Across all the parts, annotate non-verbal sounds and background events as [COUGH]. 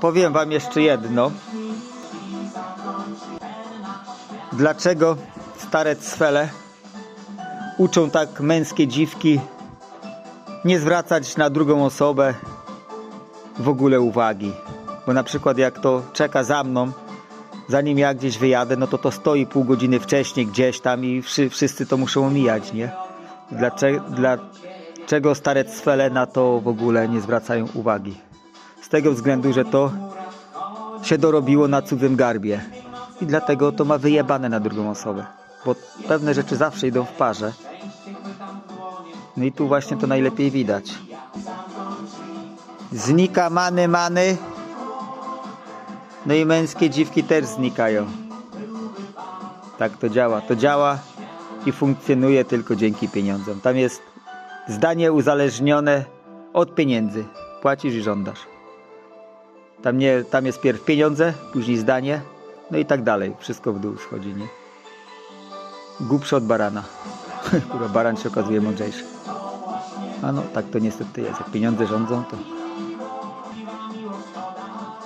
Powiem wam jeszcze jedno. Dlaczego stare cwele uczą tak męskie dziwki nie zwracać na drugą osobę w ogóle uwagi? Bo na przykład jak to czeka za mną, zanim ja gdzieś wyjadę, no to to stoi pół godziny wcześniej gdzieś tam i wszy, wszyscy to muszą omijać, nie? Dlaczego, dlaczego stare cwele na to w ogóle nie zwracają uwagi? Z tego względu, że to się dorobiło na cudzym garbie. I dlatego to ma wyjebane na drugą osobę. Bo pewne rzeczy zawsze idą w parze. No i tu właśnie to najlepiej widać. Znika many many. No i męskie dziwki też znikają. Tak to działa. To działa i funkcjonuje tylko dzięki pieniądzom. Tam jest zdanie uzależnione od pieniędzy. Płacisz i żądasz. Tam, nie, tam jest pierw pieniądze, później zdanie, no i tak dalej. Wszystko w dół schodzi, nie? Głupszy od barana. [LAUGHS] Kurwa, baran się okazuje mądrzejszy. A no, tak to niestety jest. Jak pieniądze rządzą, to...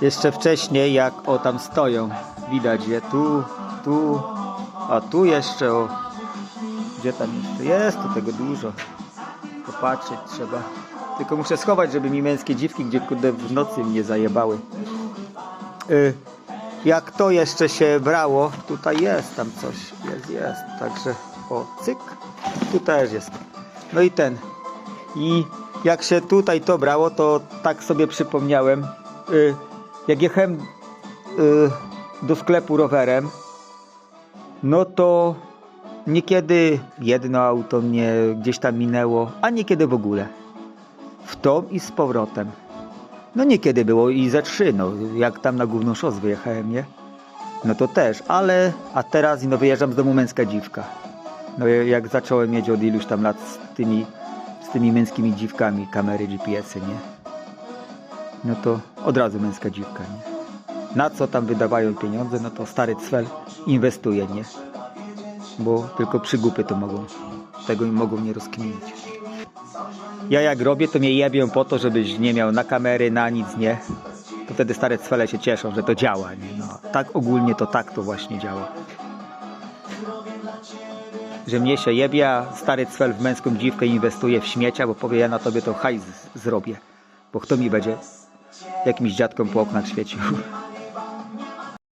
Jeszcze wcześniej, jak o tam stoją, widać je tu, tu, a tu jeszcze o... Gdzie tam jeszcze? Jest tu tego dużo. Popatrzeć trzeba. Tylko muszę schować, żeby mi męskie dziwki, gdzie kurde w nocy mnie zajebały. Y, jak to jeszcze się brało, tutaj jest tam coś. Jest, jest. Także o, cyk. Tu też jest. No i ten. I jak się tutaj to brało, to tak sobie przypomniałem. Y, jak jechałem y, do sklepu rowerem, no to niekiedy jedno auto mnie gdzieś tam minęło, a niekiedy w ogóle. W tą i z powrotem. No niekiedy było i ze trzy, no jak tam na główną szos wyjechałem, nie? No to też, ale a teraz no wyjeżdżam z domu męska dziwka. No jak zacząłem mieć od iluś tam lat z tymi, z tymi męskimi dziwkami kamery GPS-y, nie? No to od razu męska dziwka, nie? Na co tam wydawają pieniądze, no to stary cwel inwestuje, nie? Bo tylko przygupy to mogą, tego mogą nie rozkminić. Ja jak robię, to mnie jebią po to, żebyś nie miał na kamery, na nic, nie? To wtedy stare cwele się cieszą, że to działa, nie? No, tak ogólnie to tak to właśnie działa. Że mnie się jebie, a stary cwel w męską dziwkę inwestuje w śmiecia, bo powie, ja na tobie to hajs zrobię. Bo kto mi będzie jakimś dziadkom po oknach świecił?